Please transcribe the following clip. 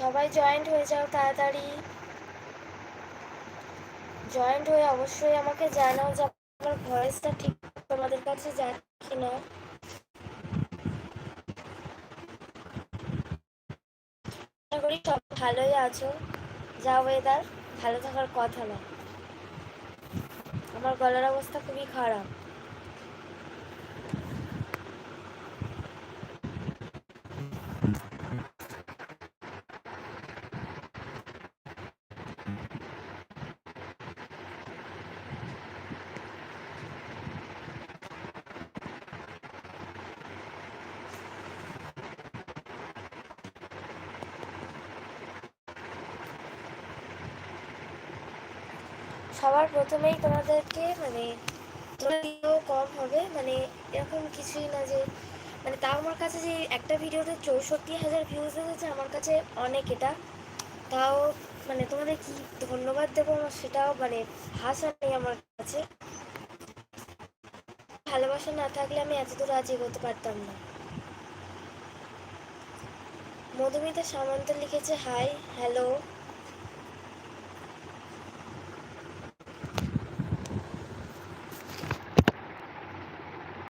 সবাই জয়েন্ট হয়ে যাও তাড়াতাড়ি। জয়েন্ট হয়ে অবশ্যই আমাকে জানাও যে আমার ভয়েসটা ঠিক তোমাদের কাছে যাচ্ছে কিনা। আশা করি সব ভালোই আছো। যা ওয়েদার ভালো থাকার কথা না। আমার গলার অবস্থা খুবই খারাপ। সবার প্রথমেই তোমাদেরকে মানে কম হবে। মানে এরকম কিছুই না যে মানে তাও আমার কাছে যে একটা ভিডিওতে চৌষট্টি হাজার ভিউজ এসেছে, আমার কাছে অনেক এটা। তাও মানে তোমাদের কি ধন্যবাদ দেবো আমার সেটাও মানে ভাষা নেই আমার কাছে। ভালোবাসা না থাকলে আমি এত দূর আজ এগোতে পারতাম না। মধুমিতা সামন্ত লিখেছে হাই হ্যালো